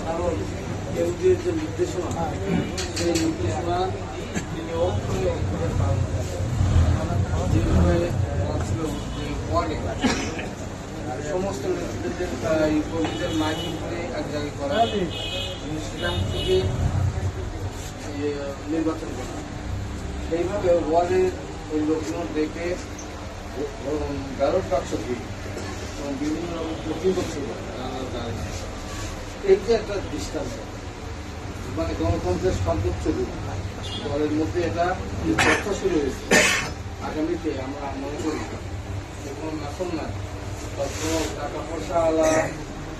কারণ এমডির যে নির্দেশনা সেই নির্দেশনা তিনি অক্ষরে অক্ষরে পালন করেন যেভাবে ছিল ওয়ার্ডে সমস্ত নেতৃত্বের এক জায়গায় করা সেখান থেকে এ, নির্বাচন করা সেইভাবে ওয়ার্ডের ওই লোকজন দেখে ব্যালট বাক্স দিয়ে বিভিন্ন রকম প্রতিপক্ষ এই যে একটা দৃষ্টান্ত মানে গণতন্ত্রের সর্বোচ্চ রূপ। দলের মধ্যে এটা যে চর্চা শুরু হয়েছে। আগামীতে আমরা মনে করি যে কোনো নাসন না বা টাকা পয়সা আলা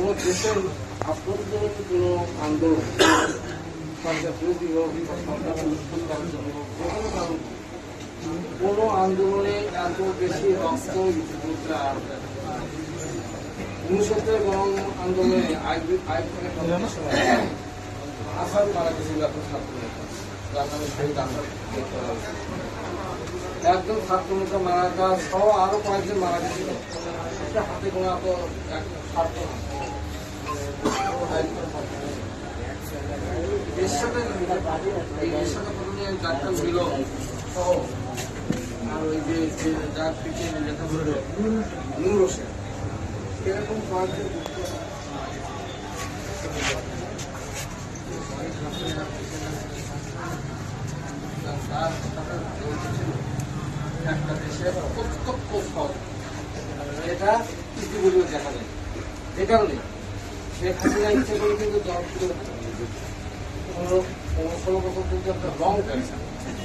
কোনো দেশের আভ্যন্তরীণ কোনো আন্দোলন সরকার বিরোধী হোক সরকার উৎপত্তির জন্য হোক, কোনো কারণ কোনো আন্দোলনে বেশি রক্ত আর উনসত্তর গণ আন্দোলনে আসাদ মারা গেছিল ছাত্র নেতা যার নামে শহীদ আসাদ। একজন ছাত্র নেতা মারা যাওয়া সহ আরও কয়েকজন মারা গেছিল হাতে গোনা তো ছাত্র সাথে প্রথমে ডাক্তার মিলন সহ, আর ওই যে যার পিছিয়ে লেখা বলল নূর হোসেন। এরকম কয়েকজন সাথে দেশের প্রত্যক্ষ ফল এটা ইতিপূর্বে দেখা যায় যে কারণে শেখ হাসিনা ইচ্ছে করে কিন্তু জনপ্রিয় পনেরো পনেরো কিন্তু একটা লং টাইম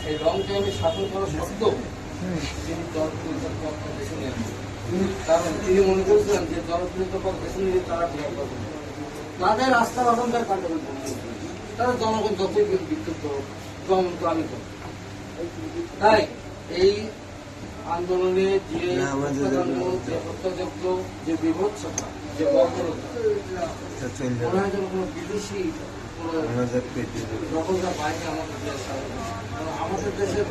এই লং টাইমে শাসন করা সত্ত্বেও তিনি জনপ্রিয়তার পথটা বেছে কারণ তিনি মনে করেছিলেন যে জনপ্রিয়তার পথ বেছে নিলে তারা বিরাট পাবে তাদের রাস্তা বাসনকার কাণ্ডবে তারা জনগণ যতই বিক্ষুব্ধ জনগণ আমি তাই এই আন্দোলনে যে হত্যাযজ্ঞ যে বিভৎসতা যে বর্বরতা মনে হয় যেন কোনো বিদেশি দখলদার আমাদের দেশে। আমাদের দেশের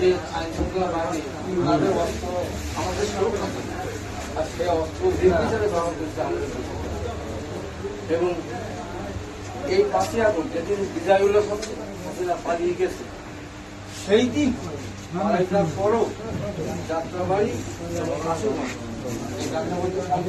যে আইন শৃঙ্খলা বাহিনী তাদের অস্ত্র আমাদের সুরক্ষা। আর সেই অস্ত্র নির্বিচারে ব্যবহার করছে আমাদের এবং এই পাঁচই আগস্ট যেদিন বিজয় উল্লাস হচ্ছে হাসিনা পালিয়ে গেছে। সেই দিন আড়াইটার পরও যাত্রাবাড়ি এবং আশুগঞ্জ আর